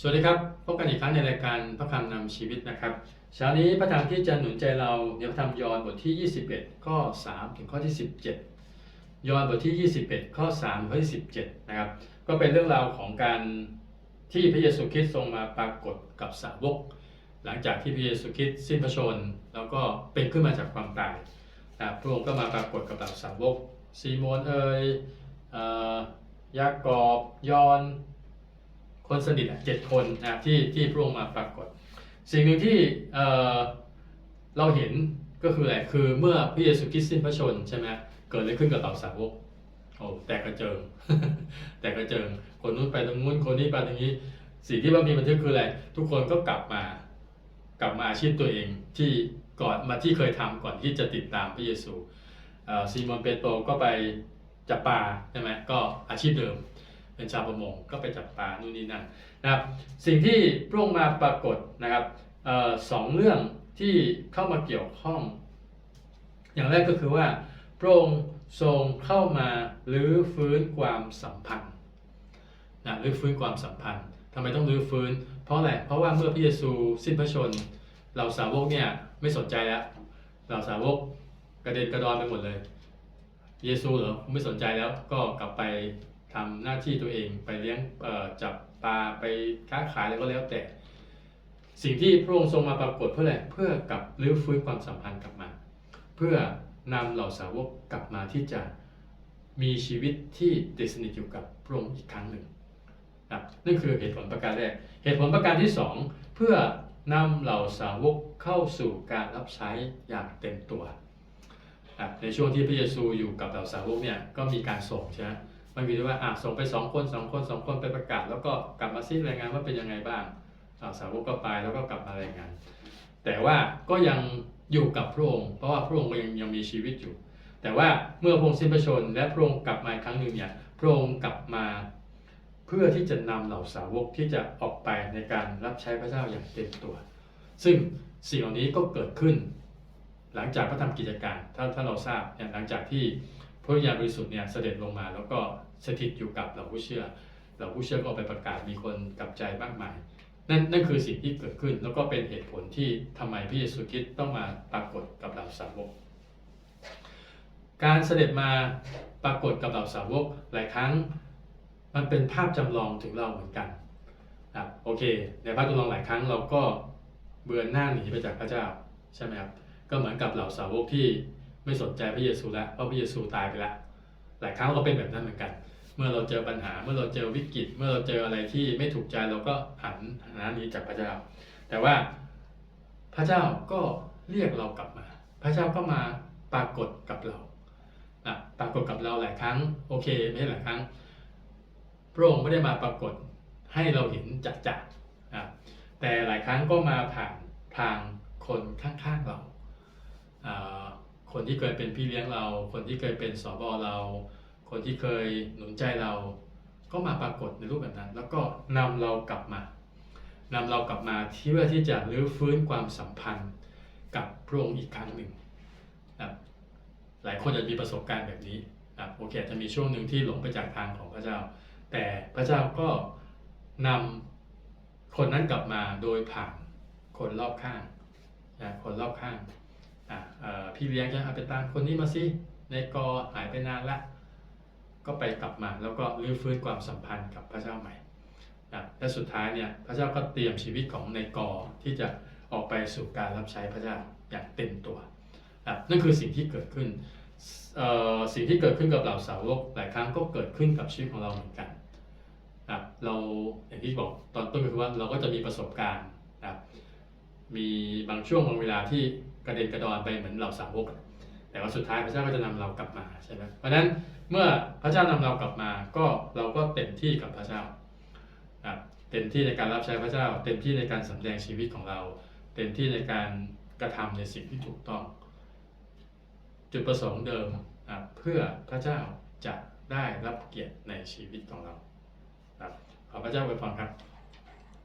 สวัสดีครับ พบกันอีกครั้งในรายการพระคำนำชีวิตนะครับเช้านี้พระธรรมที่จะหนุนใจเราในพระธรรมยอห์นบทที่ 21 ข้อ 3 ถึงข้อที่ 17 ยอห์นบทที่ 21 ข้อ3ถึงข้อที่ 17 นะครับ ก็เป็นเรื่องราวของการที่พระเยซูคริสต์ทรงมาปรากฏกับสาวก หลังจากที่พระเยซูคริสต์สิ้นพระชน แล้วก็เป็นขึ้นมาจากความตายนะพระองค์ก็มาปรากฏกับเหล่าสาวกซีโมนเอยเอ่อยากอบยอห์น คนสนิทอะเจ็ดคนนะครับที่ที่พระองค์มาปรากฏ สิ่งหนึ่งที่เเราเห็นก็คืออะไรคือเมื่อพระเยซูคริสต์สิ้นพระชนใช่ไหมเกิดอะไรขึ้นกับเหล่าสาวกโอ้แตกกระเจิง แตกกระเจิง คนนู้นไปตรงนู้นคนนี้ไปตรงนี้ สิ่งที่ว่ามีบันทึกคืออะไร ทุกคนก็กลับมากลับมาอาชีพตัวเองที่ก่อนมาที่เคยทำก่อนที่จะติดตามพระเยซูซีโมนเปโตรก็ไปจับปลาใช่ไหมก็อาชีพเดิม เป็นชาวประมงก็ไปจับปลานู่นนี่นั่นนะครับ สิ่งที่พระองค์มาปรากฏนะครับออสองเรื่องที่เข้ามาเกี่ยวข้อง อย่างแรกก็คือว่าพระองค์ทรงเข้ามาลื้อฟื้นความสัมพันธ์นะลื้อฟื้นความสัมพันธ์ทำไมต้องลื้อฟื้น เพราะอะไรเพราะว่าเมื่อพระเยซูสิ้นพระชนเราสาวกเนี่ยไม่สนใจแล้วเราสาวกกระเด็นกระดอนไปหมดเลย เยซูเหรอไม่สนใจแล้วก็กลับไป ทำหน้าที่ตัวเองไปเลี้ยงจับปลาไปค้าขายแล้วก็แล้วแต่ สิ่งที่พระองค์ทรงมาปรากฏเพื่ออะไรเพื่อกลับรื้อฟื้นความสัมพันธ์กลับมา เพื่อนำเหล่าสาวกกลับมาที่จะมีชีวิตที่ติดสนิทอยู่กับพระองค์อีกครั้งหนึ่งนะนั่นคือเหตุผลประการแรก เหตุผลประการที่สองเพื่อนำเหล่าสาวกเข้าสู่การรับใช้อย่างเต็มตัว ในช่วงที่พระเยซูอยู่กับเหล่าสาวกเนี่ยก็มีการส่งใช่ไหม มันมีด้วยว่าอะส่งไปสองคนสองคนสองคนไปประกาศ แล้วก็กลับมาซิรายงานว่าเป็นยังไงบ้างอาสาวกก็ไปแล้วก็กลับมารายงาน แต่ว่าก็ยังอยู่กับพระองค์เพราะว่าพระองค์ก็ยังยังมีชีวิตอยู่ แต่ว่าเมื่อพระองค์สิ้นพระชน และพระองค์กลับมาครั้งหนึ่งเนี่ยพระองค์กลับมาเพื่อที่จะนำเหล่าสาวกที่จะออกไปในการรับใช้พระเจ้าอย่างเต็มตัว ซึ่งสิ่งเหล่านี้ก็เกิดขึ้น หลังจากพระทำกิจการถ้าถ้าเราทราบเนี่ยหลังจากที่ พระวิญญาณบริสุทธิ์เนี่ยเสด็จลงมา แล้วก็สถิตอยู่กับเหล่าผู้เชื่อเหล่าผู้เชื่อก็ออกไปประกาศมีคนกลับใจมากมาย นั่นนั่นคือสิ่งที่เกิดขึ้น แล้วก็เป็นเหตุผลที่ทำไมพระเยซูคริสต์ต้องมาปรากฏกับเหล่าสาวก การเสด็จมาปรากฏกับเหล่าสาวกหลายครั้งมันเป็นภาพจำลองถึงเราเหมือนกันครับโอเค ในภาพจำลองหลายครั้งเราก็เบือนหน้าหนีไปจากพระเจ้าใช่ไหมครับก็เหมือนกับเหล่าสาวกที่ ไม่สนใจพระเยซูแล้วเพราะพระเยซูตายไปแล้วหลายครั้งเราก็เป็นแบบนั้นเหมือนกัน เมื่อเราเจอปัญหาเมื่อเราเจอวิกฤต เมื่อเราเจออะไรที่ไม่ถูกใจเราก็หันหน้านี้จากพระเจ้า แต่ว่าพระเจ้าก็เรียกเรากลับมา พระเจ้าก็มาปรากฏกับเราปรากฏกับเราหลายครั้งโอเคไม่ใช่หลายครั้งพระองค์ไม่ได้มาปรากฏให้เราเห็นจัดจันะแต่หลายครั้งก็มาผ่านทางคนข้างๆเราอ่า คนที่เคยเป็นพี่เลี้ยงเรา คนที่เคยเป็นสอบอเรา คนที่เคยหนุนใจเรา ก็มาปรากฏในรูปแบบนั้น แล้วก็นำเรากลับมานำเรากลับมาที่เพื่อที่จะรื้อฟื้นความสัมพันธ์กับพระองค์อีกครั้งหนึ่งนะหลายคนจะมีประสบการณ์แบบนี้นะโอเคอาจจะมีช่วงหนึ่งที่หลงไปจากทางของพระเจ้า แต่พระเจ้าก็นำคนนั้นกลับมาโดยผ่านคนรอบข้างนะคนรอบข้าง อะพี่เลี้ยงจะเอาไปตามคนนี้มาสิในกอหายไปนานละ ก็ไปกลับมาแล้วก็รื้อฟื้นความสัมพันธ์กับพระเจ้าใหม่นะและสุดท้ายเนี่ยพระเจ้าก็เตรียมชีวิตของในกอที่จะออกไปสู่การรับใช้พระเจ้าอย่างเต็มตัวนะนั่นคือสิ่งที่เกิดขึ้นสิ่งที่เกิดขึ้นกับเหล่าสาวกหลายครั้งก็เกิดขึ้นกับชีวิตของเราเหมือนกันนะเราอย่างที่บอกตอนต้นก็คือว่าเราก็จะมีประสบการณ์ มีบางช่วงบางเวลาที่กระเด็นกระดอนไปเหมือนเราสาวก แต่ว่าสุดท้ายพระเจ้าก็จะนำเรากลับมาใช่ไหมเพราะฉะนั้นเมื่อพระเจ้านำเรากลับมาก็เราก็เต็มที่กับพระเจ้าเต็มที่ในการรับใช้พระเจ้า เต็มที่ในการสำแดงชีวิตของเรา เต็มที่ในการกระทำในสิ่งที่ถูกต้อง จุดประสงค์เดิมเพื่อพระเจ้าจะได้รับเกียรติในชีวิตของเราครับขอพระเจ้าไว้ฟังครับ